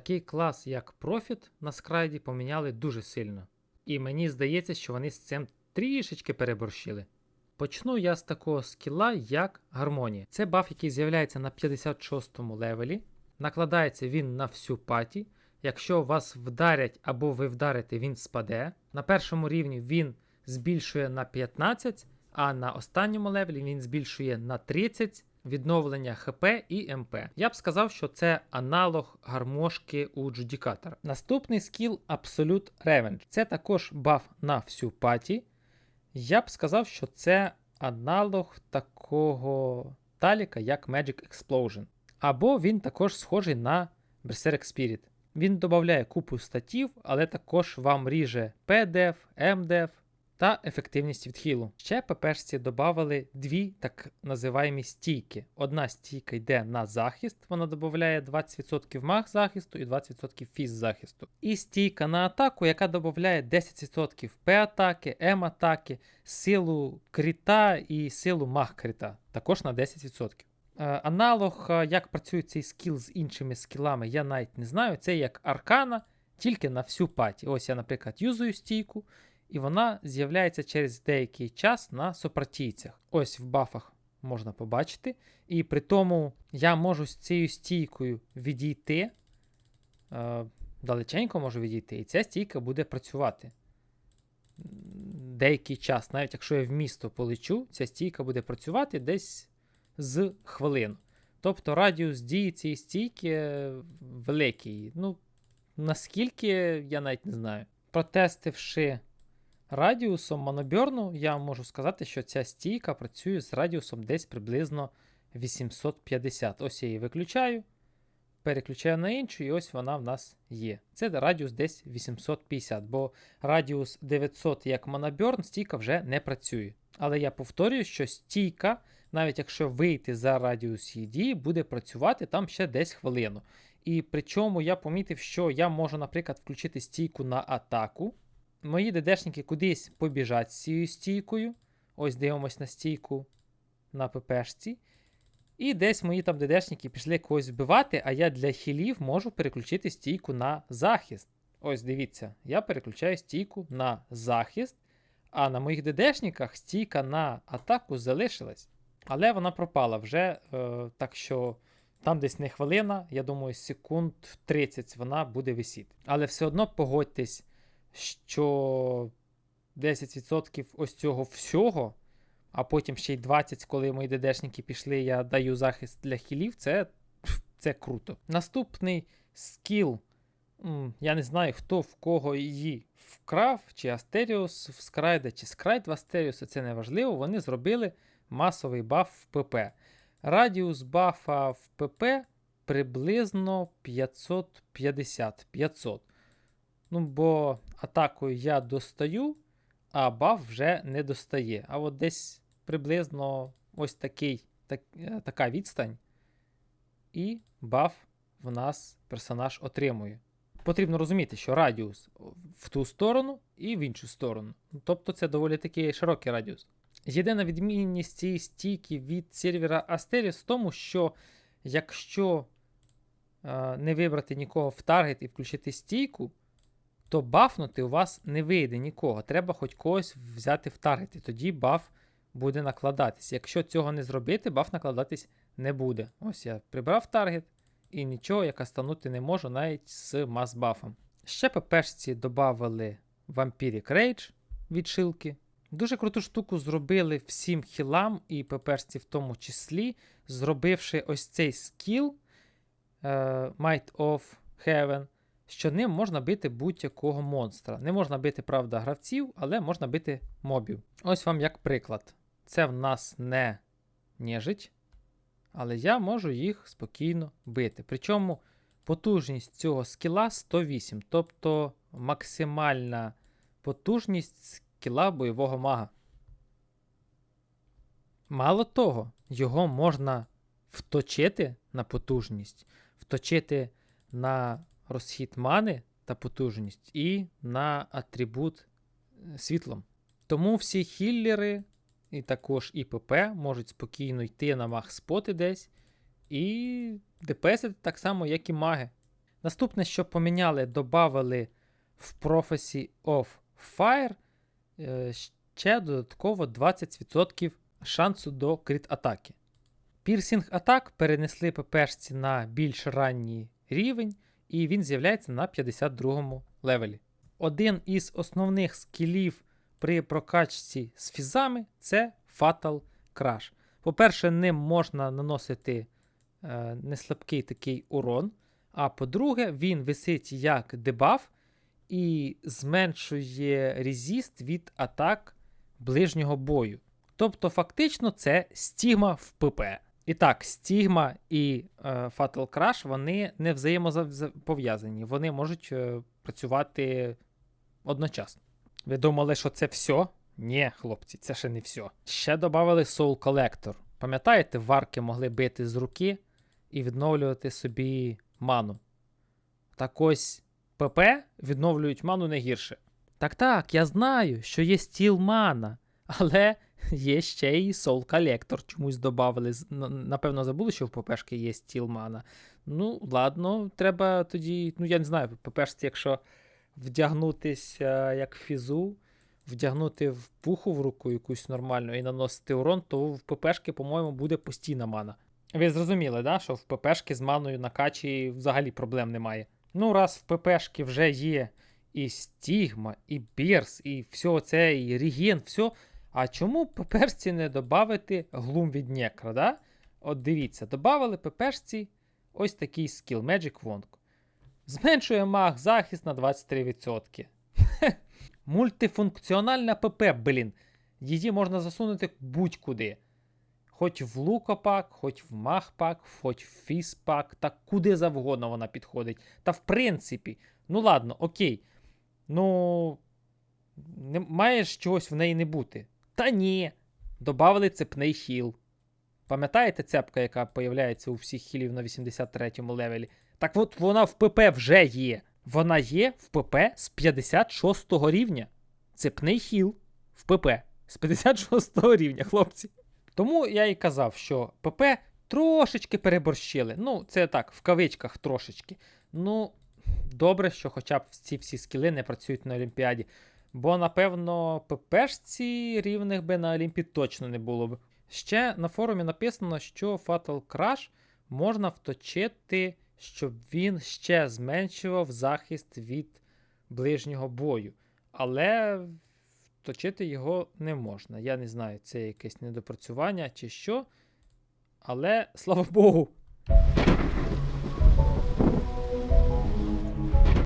Такий клас, як Profit на скрайді, поміняли дуже сильно. І мені здається, що вони з цим трішечки переборщили. Почну я з такого скіла, як гармонія. Це баф, який з'являється на 56 левелі. Накладається він на всю паті. Якщо вас вдарять або ви вдарите, він спаде. На першому рівні він збільшує на 15, а на останньому левелі він збільшує на 30 відновлення ХП і МП. Я б сказав, що це аналог гармошки у Джудікатора. Наступний скіл Absolute Revenge. Це також баф на всю паті. Я б сказав, що це аналог такого таліка, як Magic Explosion. Або він також схожий на Berserk Spirit. Він додає купу статів, але також вам ріже PDF, MDF та ефективність відхилу. Ще ППшці додали дві так називаємо стійки. Одна стійка йде на захист, вона додає 20% маг захисту і 20% фіз захисту. І стійка на атаку, яка додає 10% П-атаки, М-атаки, силу кріта і силу маг кріта. Також на 10%. Е, Аналог, е, як працює цей скіл з іншими скілами, я навіть не знаю. Це як аркана, тільки на всю паті. Ось я, наприклад, юзую стійку, і вона з'являється через деякий час на сопартійцях. Ось в бафах можна побачити. І при тому я можу з цією стійкою відійти. Е, далеченько можу відійти, і ця стійка буде працювати. Деякий час, навіть якщо я в місто полечу, ця стійка буде працювати десь з хвилин. Тобто радіус дії цієї стійки великий. Ну, наскільки, я навіть не знаю. Протестивши радіусом моноберну, я можу сказати, що ця стійка працює з радіусом десь приблизно 850. Ось я її виключаю, переключаю на іншу, і ось вона в нас є. Це радіус десь 850, бо радіус 900 як моноберн, стійка вже не працює. Але я повторюю, що стійка навіть якщо вийти за радіус її дії, буде працювати там ще десь хвилину. І причому я помітив, що я можу, наприклад, включити стійку на атаку. Мої ДДшники кудись побіжать з цією стійкою. Ось дивимось на стійку на ППшці. І десь мої там ДДшники пішли когось вбивати, а я для хілів можу переключити стійку на захист. Ось дивіться, я переключаю стійку на захист, а на моїх ДДшниках стійка на атаку залишилась. Але вона пропала вже, е, так що там десь не хвилина, я думаю, секунд 30 вона буде висіти. Але все одно погодьтесь, що 10% ось цього всього, а потім ще й 20%, коли мої ДДшники пішли, я даю захист для хілів, це, це круто. Наступний скіл. Я не знаю, хто в кого її вкрав, чи Астеріус в Скрайда, чи Скрайд в Астеріуса, це не важливо. Вони зробили масовий баф в ПП. Радіус бафа в ПП приблизно 550. 500. Ну, бо атакою я достаю, а баф вже не достає. А от десь приблизно ось такий, так, е, така відстань. І баф в нас персонаж отримує. Потрібно розуміти, що радіус в ту сторону і в іншу сторону. Тобто це доволі такий широкий радіус. Єдина відмінність цієї стійки від сервера Asterios в тому, що якщо е, не вибрати нікого в таргет і включити стійку, то бафнути у вас не вийде нікого. Треба хоч когось взяти в таргет, тоді баф буде накладатись. Якщо цього не зробити, баф накладатись не буде. Ось я прибрав таргет і нічого я кастанути не можу навіть з мас-бафом. Ще ППшці додали Vampiric Rage відшилки. Дуже круту штуку зробили всім хілам і ППшці в тому числі, зробивши ось цей скіл uh, Might of Heaven, що ним можна бити будь-якого монстра. Не можна бити, правда, гравців, але можна бити мобів. Ось вам як приклад. Це в нас не нежить, але я можу їх спокійно бити. Причому потужність цього скіла 108, тобто максимальна потужність скіла бойового мага. Мало того, його можна вточити на потужність, вточити на розхід мани та потужність і на атрибут е, світлом. Тому всі хіллери, і також ІПП можуть спокійно йти на маг споти десь і депесити так само, як і маги. Наступне, що поміняли, додали в Prophecy of Fire е, ще додатково 20% шансу до крит атаки. Пірсінг атак перенесли ППшці на більш ранній рівень, і він з'являється на 52 левелі. Один із основних скілів при прокачці з фізами це Fatal Crash. По-перше, ним можна наносити е, неслабкий такий урон. А по-друге, він висить як дебаф і зменшує резіст від атак ближнього бою. Тобто, фактично, це стігма в ПП. І так, стігма і е, Fatal Crash вони не взаємопов'язані. Вони можуть е, працювати одночасно. Ви думали, що це все? Ні, хлопці, це ще не все. Ще додали Soul Collector. Пам'ятаєте, варки могли бити з руки і відновлювати собі ману. Так ось ПП відновлюють ману не гірше. Так так, я знаю, що є стіл мана, але є ще і Soul Collector. Чомусь додали. Напевно, забули, що в ППшки є стіл мана. Ну, ладно, треба тоді. Ну, я не знаю, ППшці, якщо вдягнутися як фізу, вдягнути в пуху в руку якусь нормальну і наносити урон, то в ППшки, по-моєму, буде постійна мана. Ви зрозуміли, да? що в ППшки з маною на качі взагалі проблем немає. Ну, раз в ППшки вже є і Стігма, і Бірс, і все це, і Реген, все. А чому ППшці не додати глум від Некра, да? От дивіться, додали ППшці ось такий скіл Magic Wand. Зменшує маг захист на 23%. Мультифункціональна ПП, блін. Її можна засунути будь-куди. Хоч в лукопак, хоч в махпак, хоч в фіспак, та куди завгодно вона підходить. Та в принципі, ну ладно, окей. Ну, не, маєш чогось в неї не бути. Та ні. Добавили цепний хіл. Пам'ятаєте цепка, яка появляється у всіх хілів на 83 му левелі? Так от вона в ПП вже є. Вона є в ПП з 56 рівня. Цепний хіл в ПП з 56 рівня, хлопці. Тому я і казав, що ПП трошечки переборщили. Ну, це так, в кавичках трошечки. Ну, добре, що хоча б ці всі скіли не працюють на Олімпіаді. Бо, напевно, ППшці рівних би на Олімпі точно не було б. Ще на форумі написано, що Fatal Crash можна вточити, щоб він ще зменшував захист від ближнього бою. Але вточити його не можна. Я не знаю, це якесь недопрацювання чи що. Але слава Богу.